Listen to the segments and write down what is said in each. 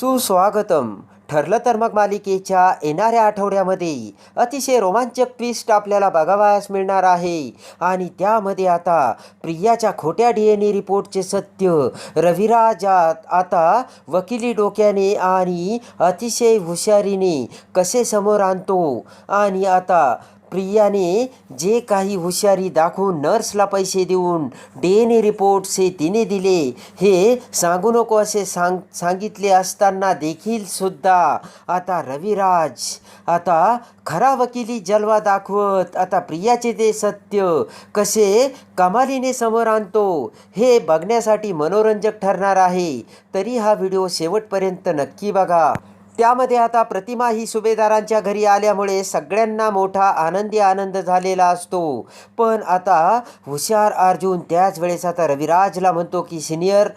सुस्वागतम. ठरलं तर मग मालिकेच्या येणाऱ्या आठवड्यामध्ये अतिशय रोमांचक ट्विस्ट आपल्याला बघावयास मिळणार आहे. आणि त्यामध्ये आता प्रियाच्या खोट्या डी एन ए रिपोर्टचे सत्य रविराज आता वकिली डोक्याने आणि अतिशय हुशारीने कसे समोर आणतो? आणि आता प्रियाने जे काही हुशारी दाखवून नर्सला पैसे देऊन डी एन ए रिपोर्ट्स हे तिने दिले हे सांगू नको असे सांग सांगितले असताना देखील सुद्धा आता रविराज आता खरा वकिली जलवा दाखवत आता प्रियाचे ते सत्य कसे कमालीने समोर आणतो हे बघण्यासाठी मनोरंजक ठरणार आहे. तरी हा व्हिडिओ शेवटपर्यंत नक्की बघा. त्यामध्ये आता प्रतिमा ही सुभेदारांच्या घरी आल्यामुळे सगळ्यांना मोठा आनंदी आनंद झालेला असतो. पण आता हुशार अर्जुन त्याच वेळेस आता रविराजला म्हणतो की सिनियर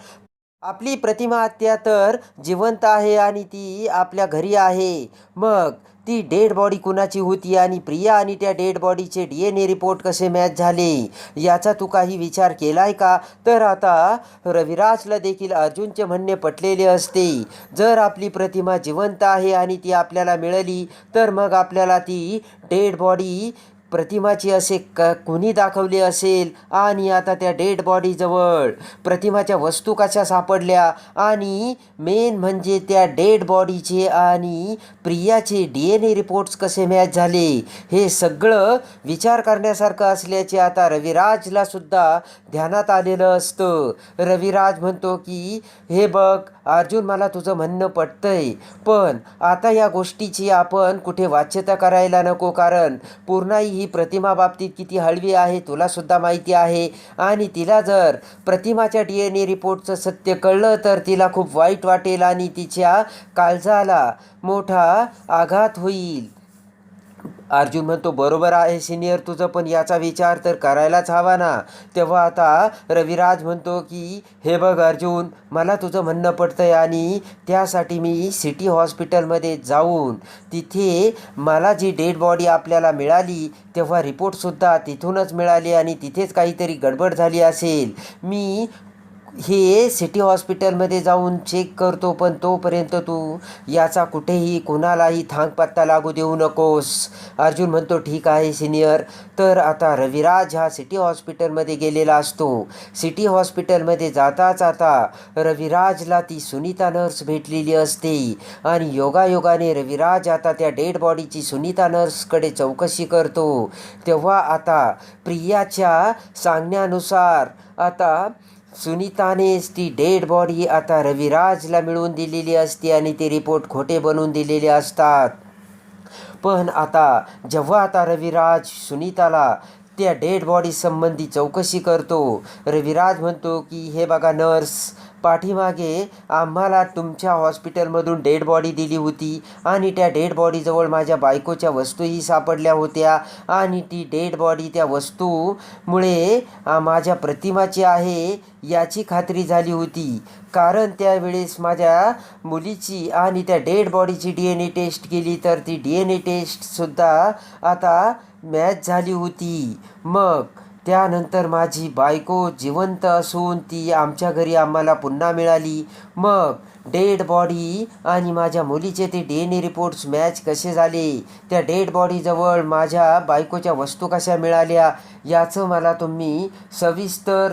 आपली प्रतिमा आत्या तर जिवंत आहे आणि ती आपल्या घरी आहे. मग ती डेड बॉडी कुणाची होती आणि प्रिया आणि त्या डेड बॉडीचे डी एन ए रिपोर्ट कसे मॅच झाले? याचा तू काही विचार केलाय का? तर आता रविराजला देखील अर्जुनचे म्हणणे पटलेले असते. जर आपली प्रतिमा जिवंत आहे आणि ती आपल्याला मिळाली तर मग आपल्याला ती डेड बॉडी प्रतिमाची असे क कुणी दाखवली असेल? आणि आता त्या डेड बॉडीजवळ प्रतिमाच्या वस्तू कशा सापडल्या? आणि मेन म्हणजे त्या डेड बॉडीचे आणि प्रियाचे D N A reports match match झाले? हे सगळं विचार करण्यासारखं असल्याचे आता रविराजला सुद्धा ध्यानात आलेलं असतं. रविराज म्हणतो की हे बघ अर्जुन मला तुझं म्हणणं पटतंय. पण आता या गोष्टीची आपण कुठे वाच्यता करायला नको कारण पूर्णाई ही प्रतिमा बाबतीत किती हळवी आहे तुला सुद्धा माहिती आहे. आणि तिला जर प्रतिमाच्या डी एन ए रिपोर्टचं सत्य कळलं तर तिला खूप वाईट वाटेल आणि तिच्या काळजाला मोठा आघात होईल. अर्जुन म्हणतो बरोबर आहे सिनियर तुझं पण याचा विचार तर करायलाच हवा ना. तेव्हा आता रविराज म्हणतो की हे बघ अर्जुन मला तुझं म्हणणं पडतंय आणि त्यासाठी मी सिटी हॉस्पिटलमध्ये जाऊन तिथे मला जी डेड बॉडी आपल्याला मिळाली तेव्हा रिपोर्टसुद्धा तिथूनच मिळाली आणि तिथेच काहीतरी गडबड झाली असेल. मी हे सिटी हॉस्पिटलमध्ये जाऊन चेक करतो पण तोपर्यंत तू याचा कुठेही कोणालाही थांगपत्ता लागू देऊ नकोस. अर्जुन म्हणतो ठीक आहे सिनियर. तर आता रविराज हा सिटी हॉस्पिटलमध्ये गेलेला असतो. सिटी हॉस्पिटलमध्ये जाताच आता रविराजला ती सुनीता नर्स भेटलेली असते. आणि योगायोगाने रविराज आता त्या डेड बॉडीची सुनीता नर्सकडे चौकशी करतो. तेव्हा आता प्रियाच्या सांगण्यानुसार आता सुनीताने ती डेड बॉडी आता रविराजला मिळवून दिलेली असते आणि ते रिपोर्ट खोटे बनवून दिलेले असतात. पण आता जेव्हा आता रविराज सुनीताला त्या डेड बॉडी संबंधी चौकशी करतो रविराज म्हणतो की हे बघा नर्स पाठीमागे आम्हाला तुमच्या हॉस्पिटलमधून डेड बॉडी दिली होती आणि त्या डेड बॉडीजवळ माझ्या बायकोच्या वस्तूही सापडल्या होत्या आणि ती डेड बॉडी त्या वस्तूमुळे माझ्या प्रतिमाची आहे याची खात्री झाली होती. कारण त्यावेळेस माझ्या मुलीची आणि त्या डेड बॉडीची डी एन ए टेस्ट केली तर ती डी एन ए टेस्टसुद्धा आता मॅच झाली होती. मग त्यानंतर माझी बायको जिवंत असून ती आमच्या घरी आम्हाला पुन्हा मिळाली. मग डेड बॉडी आणि माझ्या मुलीचे ते D N A reports match कसे झाले? त्या डेड बॉडीजवळ माझ्या बायकोच्या वस्तू कशा मिळाल्या? याचं मला तुम्ही सविस्तर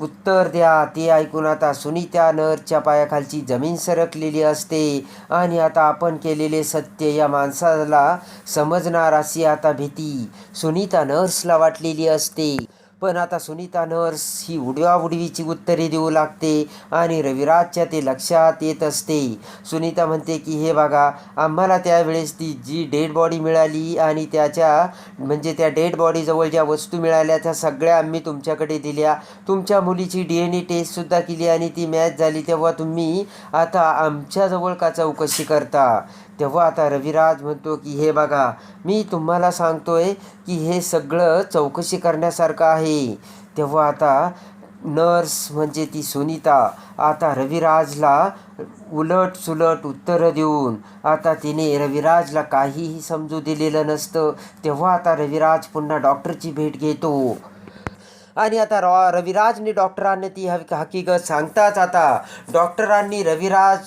उत्तर द्या. ते ऐकून आता सुनीता नरच्या पायाखालची जमीन सरकलेली असते आणि आता आपण केलेले सत्य या माणसाला समजणार अशी आता भीती. सुनीता नर्सला वाटलेली असते. पण आता सुनीता नर्स ही उडवाउडवीची उत्तरे देऊ लागते आणि रविराजच्या ते लक्षात येत असते. सुनीता म्हणते की हे बघा आम्हाला त्यावेळेस ती जी डेड बॉडी मिळाली आणि त्याच्या म्हणजे त्या डेड बॉडीजवळ ज्या वस्तू मिळाल्या त्या सगळ्या आम्ही तुमच्याकडे दिल्या. तुमच्या मुलीची डी एन ए टेस्टसुद्धा केली आणि ती मॅच झाली. तेव्हा तुम्ही आता आमच्याजवळ का चौकशी करता? तेव्हा आता रविराज म्हणतो की हे बघा मी तुम्हाला सांगतोय की हे सगळं चौकशी करण्यासारखं आहे. तेव्हा आता नर्स म्हणजे ती सुनीता आता रविराजला उलट सुलट उत्तरं देऊन आता तिने रविराजला काहीही समजू दिलेलं नसतं. तेव्हा आता रविराज पुन्हा डॉक्टरची भेट घेतो. आणि आता रॉ रविराजने डॉक्टरांनी ती हकीकत सांगताच आता. डॉक्टरांनी रविराज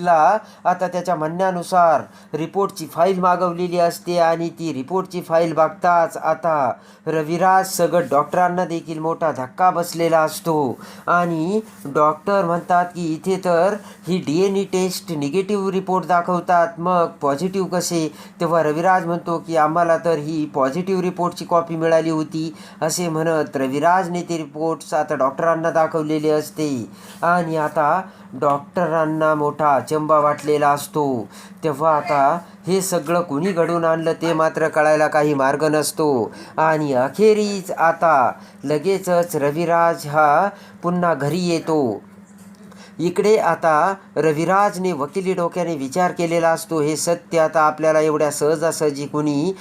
ला आता त्याच्या म्हणण्यानुसार रिपोर्टची फाईल मागवलेली असते आणि ती रिपोर्टची फाईल बघताच आता रविराज सगळं डॉक्टरांना देखील मोठा धक्का बसलेला असतो. आणि डॉक्टर म्हणतात की इथे तर ही D N E test negative report दाखवतात. मग पॉझिटिव्ह कसे? तेव्हा रविराज म्हणतो की आम्हाला तर ही पॉझिटिव्ह रिपोर्टची कॉपी मिळाली होती असे म्हणत रविराजने ते रिपोर्ट्स आता डॉक्टरांना दाखवलेले असते. आणि आता डॉक्टरांना मोठा अचंबा वाटलेला असतो. तेव्हा आता हे सगळं कुणी घडून आणलं ते मात्र कळायला काही मार्ग नसतो. आणि अखेरीच आता लगेचच रविराज हा पुन्हा घरी येतो. इकडे आता रविराजने वकिली डोक्याने विचार केलेला असतो. हे सत्य आता आपल्याला एवढ्या सहजासहजी कुणी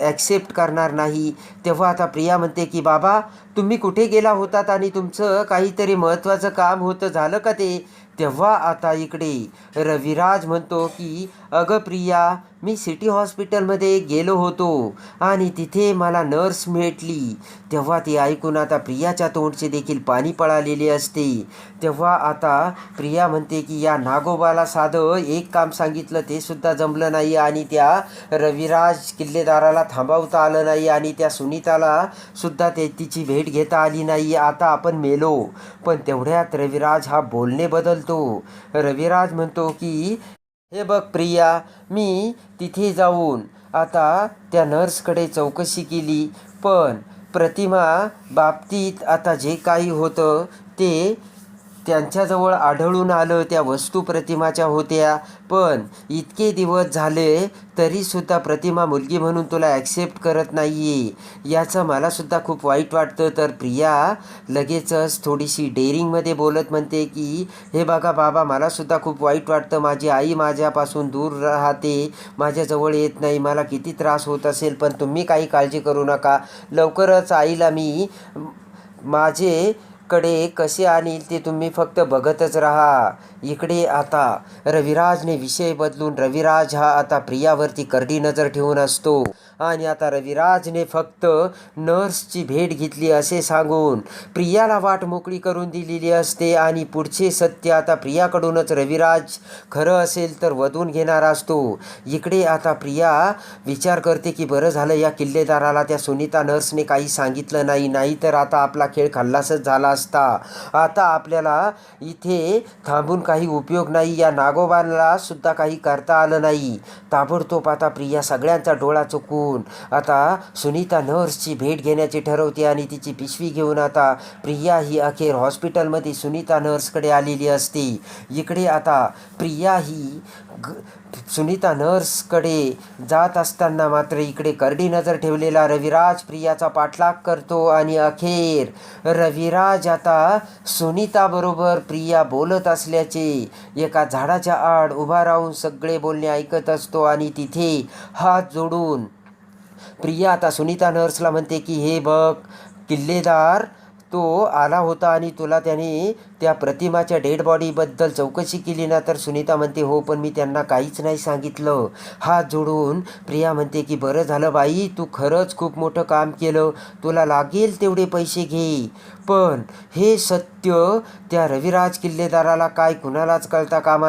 ॲक्सेप्ट करणार नाही. तेव्हा आता प्रिया म्हणते की बाबा तुम्ही कुठे गेला होतात आणि तुमचं काहीतरी महत्त्वाचं काम होतं झालं का ते? तेव्हा आता इकडे रविराज म्हणतो की अगं प्रिया मी सिटी हॉस्पिटलमध्ये गेलो होतो आणि तिथे मला नर्स भेटली. तेव्हा ती ऐकून आता प्रियाच्या तोंडचे देखील पाणी पळालेले असते. तेव्हा आता प्रिया म्हणते की या नागोबाला साधं एक काम सांगितलं ते सुद्धा जमलं नाही आणि त्या रविराज किल्लेदाराला थांबवता आलं नाही आणि त्या सुनीताला सुद्धा ते तिची भेट घेता आली नाही. आता आपण मेलो. पण तेवढ्यात रविराज हा बोलणे बदलतो. रविराज म्हणतो की हे बघ प्रिया मी तिथे जाऊन आता त्या नर्सकडे चौकशी केली. पण प्रतिमा बाबतीत आता जे काही होतं ते त्यांच्याजवळ आढळून आलं त्या वस्तू प्रतिमाच्या होत्या. पण इतके दिवस झाले तरीसुद्धा प्रतिमा मुलगी म्हणून तुला ॲक्सेप्ट करत नाही आहे याचं मलासुद्धा खूप वाईट वाटतं. तर प्रिया लगेचच थोडीशी डेअरिंगमध्ये बोलत म्हणते की हे बघा बाबा मलासुद्धा खूप वाईट वाटतं. माझी आई माझ्यापासून दूर राहते. माझ्याजवळ येत नाही. मला किती त्रास होत असेल पण तुम्ही काही काळजी करू नका. लवकरच आईला मी माझे कडे कसे आणील ते तुम्ही फक्त बघतच राहा. इकडे आता रविराजने विषय बदलून रविराज हा आता प्रियावरती करडी नजर ठेवून असतो. आणि आता रविराजने फक्त नर्सची भेट घेतली असे सांगून प्रियाला वाट मोकळी करून दिलेली असते आणि पुढचे सत्य आता प्रियाकडूनच रविराज खरं असेल तर वधून घेणार असतो. इकडे आता प्रिया विचार करते की बरं झालं या किल्लेदाराला त्या सुनीता नर्सने काही सांगितलं नाही नाही तर आता आपला खेळ खल्लासच झाला असता आता आपल्याला इथे थांबून काही उपयोग नाही. या नागोबांना सुद्धा काही करता आलं नाही. ताबडतोब आता प्रिया सगळ्यांचा डोळा चुकून आता सुनीता नर्सची भेट घेण्याची ठरवते आणि तिची पिशवी घेऊन आता प्रिया ही अखेर हॉस्पिटलमध्ये सुनीता नर्सकडे आलेली असते. इकडे आता प्रिया ही ग सुनीता नर्सकडे जात असताना मात्र इकडे करडी नजर ठेवलेला रविराज प्रियाचा पाठलाग करतो आणि अखेर रविराज आता सुनीताबरोबर प्रिया बोलत असल्याचे एका झाडाच्या आड उभा राहून सगळे बोलणे ऐकत असतो आणि तिथे हात जोडून प्रिया आता सुनीता नर्सला म्हणते की हे बघ किल्लेदार तो आला होता आणि तुला त्याने त्या प्रतिमाच्या डेड बॉडीबद्दल चौकशी केली ना तर सुनीता म्हणते हो पण मी त्यांना काहीच नाही सांगितलं. हात जोडून प्रिया म्हणते की बरं झालं बाई तू खरंच खूप मोठं काम केलं. तुला लागेल तेवढे पैसे घे. पण हे सत्य त्या रविराज किल्लेदाराला काय कुणालाच कळता कामा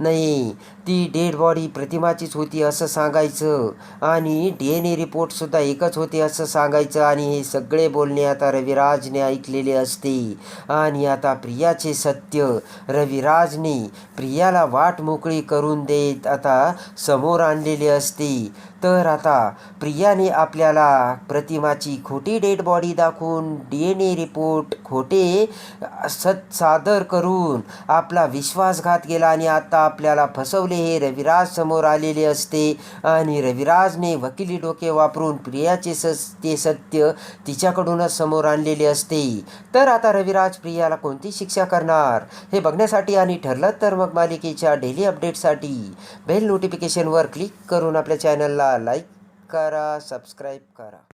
नाही. ती डेड बॉडी प्रतिमाचीच होती असं सांगायचं आणि डी एन ए रिपोर्टसुद्धा एकच होते असं सांगायचं आणि हे सगळे बोलणे आता रविराजने ऐकलेले असते. आणि आता प्रियाचे सत्य रविराजने प्रियाला वाट मोकळी करून देत आता समोर आणलेले असते. तर आता प्रियाने आपल्याला प्रतिमाची खोटी डेड बॉडी दाखवून डी एन ए रिपोर्ट खोट खोटे सत सादर करून आपला विश्वासघात केला आणि आता आपल्याला फसवले हे रविराज समोर आलेले असते. आणि रविराजने वकिली डोके वापरून प्रियाचे सस ते सत्य तिच्याकडूनच समोर आणलेले असते. तर आता रविराज प्रियाला कोणती शिक्षा करणार? हे बघण्यासाठी आणि ठरलं तर मग मालिकेच्या डेली अपडेटसाठी बेल नोटिफिकेशनवर क्लिक करून आपल्या चॅनलला लाईक करा सबस्क्राईब करा.